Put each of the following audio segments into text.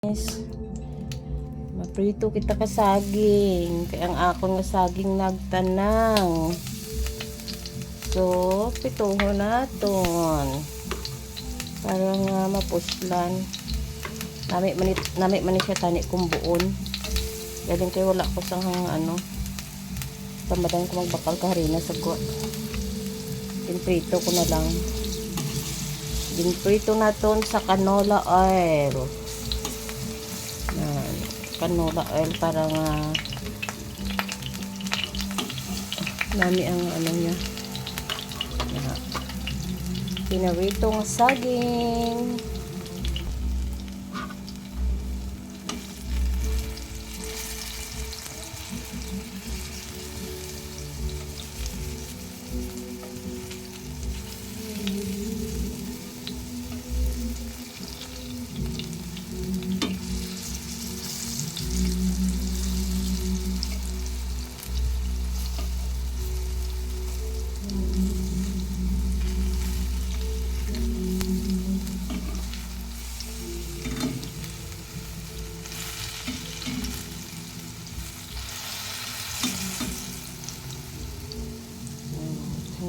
guys. Maprito kita ka saging. Kaya ang akon nga saging nagtanang. So, pituho naton. Para nga mapuslan. Nami man, it- nami man siya tani kung buon. Galing kay wala ko sang hang ano. Tamadan ko magbakal ka harina sa ko. Pinprito ko na lang. Pinprito naton sa canola oil. Canola oil para nga nami ang ano niya. Yan. Pinarito ng saging.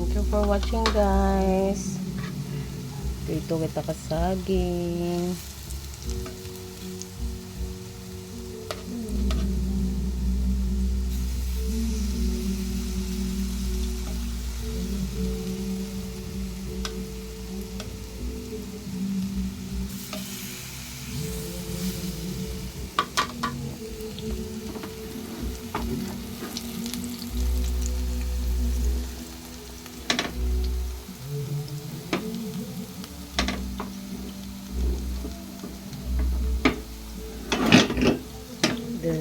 Thank you for watching guys. Dito kita kasaging.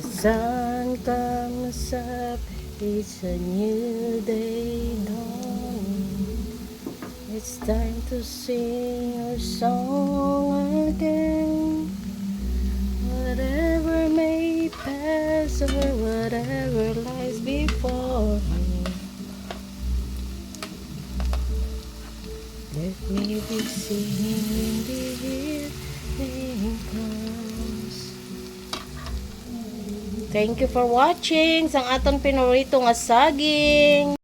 The sun comes up, it's a new day dawning. It's time to sing our song again. Whatever may pass or whatever lies before me. Let me be singing when the Thank you for watching sang aton pinorito nga saging.